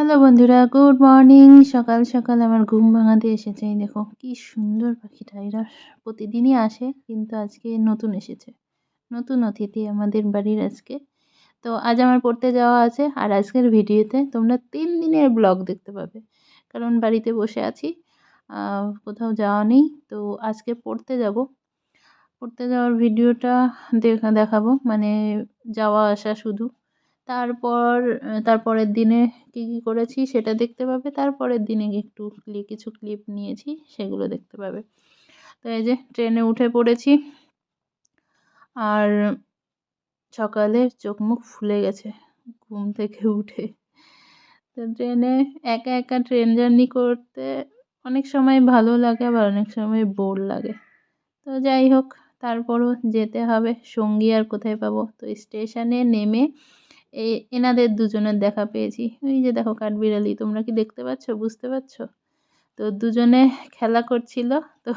Hello বন্ধুরা, good morning. সকাল সকাল আমার ঘুম ভাঙাতে এসেছে। দেখো, কি সুন্দর পাখিটা এরা প্রতিদিনই আসে, কিন্তু আজকে নতুন এসেছে। নতুন অতিথি আমাদের বাড়ির আজকে। তো আজ আমার পড়তে যাওয়া আছে, আর আজকের ভিডিওতে তোমরা তিন দিনের ব্লগ দেখতে পাবে। কারণ বাড়িতে বসে আছি কোথাও যাওয়া নেই। তো আজকে পড়তে যাব। পড়তে যাওয়ার ভিডিওটা দেখা, দেখাবো। মানে যাওয়া আসা শুধু। তারপর তারপরের দিনে কী কী করেছি সেটা দেখতে পাবে। তারপরের দিনে একটু কিছু ক্লিপ নিয়েছি সেগুলো দেখতে পাবে। তো এই যে ট্রেনে উঠে পড়েছি। আর সকালে চোখ মুখ ফুলে গেছে ঘুম থেকে উঠে। তো ট্রেনে একা একা ট্রেন জার্নি করতে অনেক সময় ভালো লাগে আবার অনেক সময় বোর লাগে। তো যাই হোক, তারপরও যেতে হবে। সঙ্গী আর কোথায় পাবো? তো স্টেশনে নেমে এনাদের দুজনের দেখা পেয়েছি। ওই যে দেখো কাঠবিড়ালি তোমরা কি দেখতে পাচ্ছ? বুঝতে পারছ? তো দুজনে খেলা করছিল, তো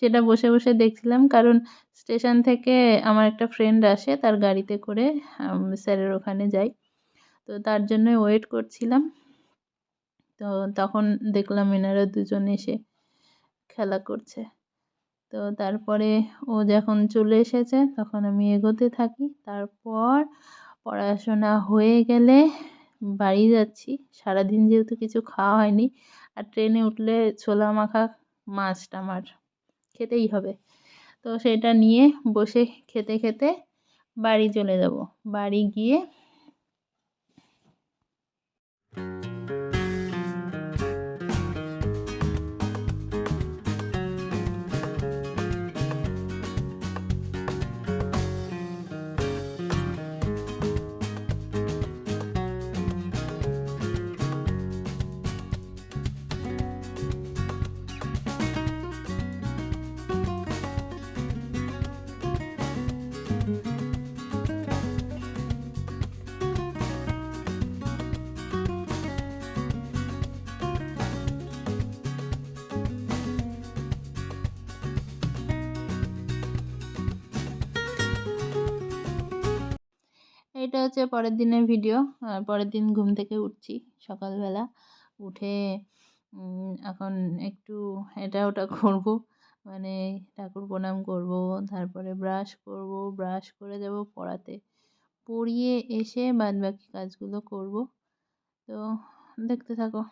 সেটা বসে বসে দেখছিলাম, কারণ স্টেশন থেকে আমার একটা ফ্রেন্ড আসে, তার গাড়িতে করে স্যারের ওখানে যাই। তো তার জন্য ওয়েট করছিলাম। তো তখন দেখলাম এনারা দুজন এসে খেলা করছে। তো তারপরে ও যখন চলে এসেছে, তখন আমি এগোতে থাকি। তারপর পড়াশোনা হয়ে গেলে বাড়ি যাচ্ছি। সারাদিন যেহেতু কিছু খাওয়া হয়নি, আর ট্রেনে উঠলে ছোলা মাখা মাস্ট আমার, খেতেই হবে। তো সেটা নিয়ে বসে খেতে খেতে বাড়ি চলে যাব। বাড়ি গিয়ে এটা হচ্ছে পরের দিনের ভিডিও পরের দিন ঘুম থেকে উঠছি সকালবেলা। উঠে এখন একটু এটা ওটা করব মানে ঠাকুর প্রণাম করব, তারপরে ব্রাশ করব ব্রাশ করে যাব পড়াতে। পড়িয়ে এসে বাদবাকি কাজগুলো করব। তো দেখতে থাকো।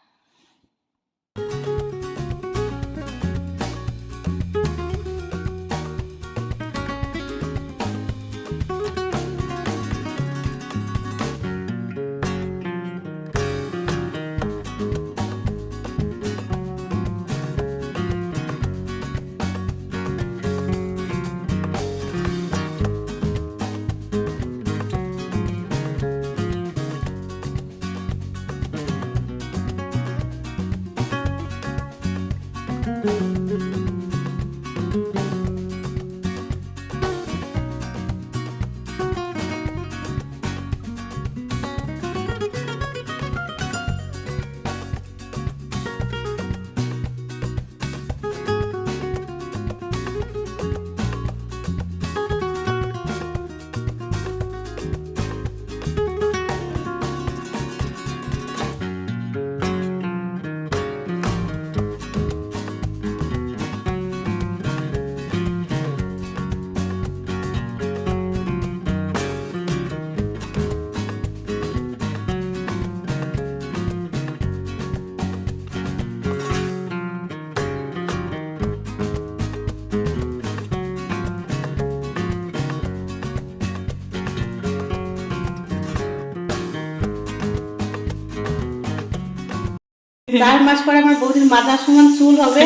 চার মাস পরে আমার বৌদির মাথার সমান চুল হবে?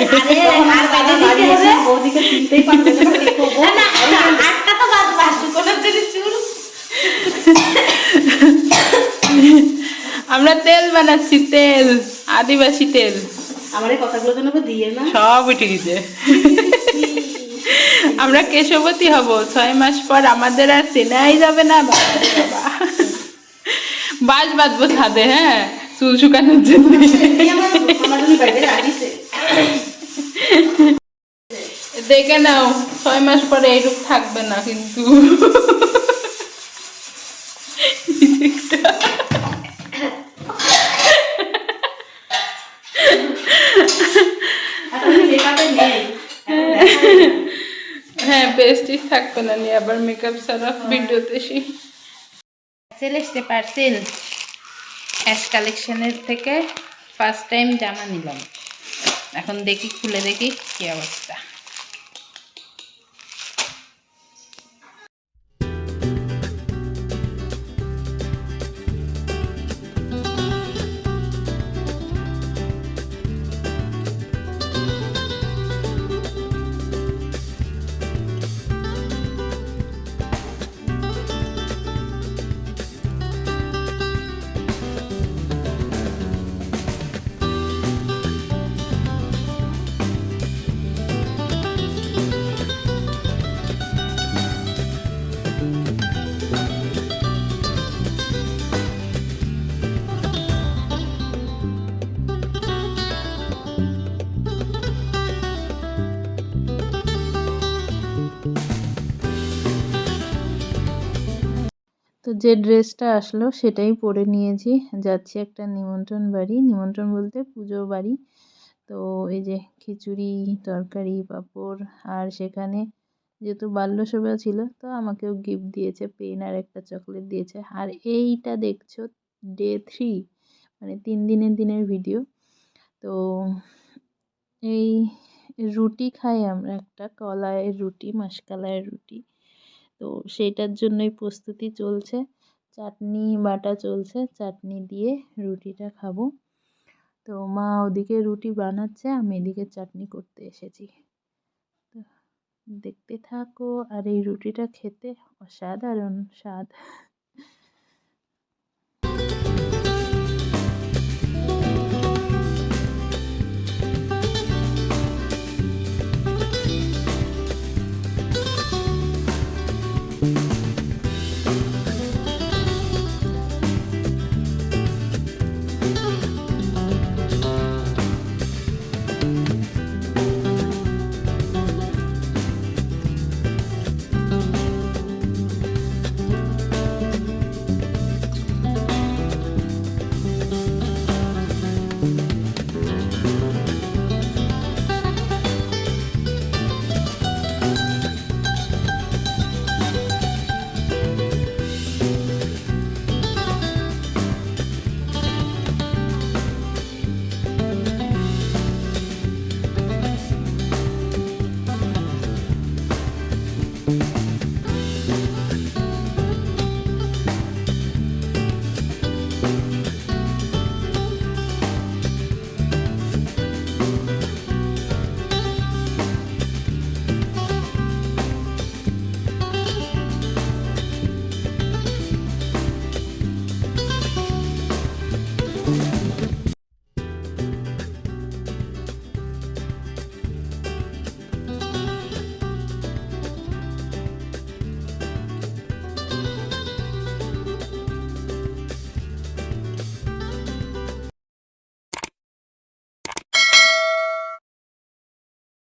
বৌদিকে চিনতেই পারবে। আটটা তো বাদ বাসু চুল। আমরা তেল বানাচ্ছি তেল আদিবাসী তেল। আমার এই কথাগুলো যেন আবার দিয়ে না। সব উঠে গেছে। আমরা কেশবতী হব ছয় মাস পর আমাদের আর চেনাই যাবে না বাজ বাঁধবো ছাদে হ্যাঁ। চুল শুকানোর জন্য দেখে নাও ছয় মাস পরে এইরূপ থাকবে না কিন্তু। হ্যাঁ পেস্টিস থাকবে না নিয়ে আবার মেকআপ ছাড়া ভিডিওতে সেই। ছেলে পার্সেল অ্যাশ কালেকশনের থেকে ফার্স্ট টাইম জামা নিলাম। এখন দেখি খুলে দেখি কী অবস্থা। তো যে ড্রেসটা আসলো সেটাই পরে নিয়েছি। যাচ্ছি একটা নিমন্ত্রণ বাড়ি। নিমন্ত্রণ বলতে পুজো বাড়ি। তো এই যে খিচুড়ি, তরকারি, পাঁপড় আর সেখানে যেহেতু বাল্যসভা ছিল, তো আমাকেও গিফট দিয়েছে, পেন আর একটা চকলেট দিয়েছে। আর এইটা দেখছ ডে থ্রি মানে তিন দিনের দিনের ভিডিও তো এই রুটি খাই আমরা, একটা কলাইয়ের রুটি, মাসকালাইয়ের রুটি। তো সেইটার জন্যই প্রস্তুতি চলছে। চাটনি বাটা চলছে, চাটনি দিয়ে রুটিটা খাব। তো মা ওদিকে রুটি বানাচ্ছে, আমি এদিকে চাটনি করতে এসেছি। দেখতে থাকো, আর এই রুটিটা খেতে অসাধারণ স্বাদ।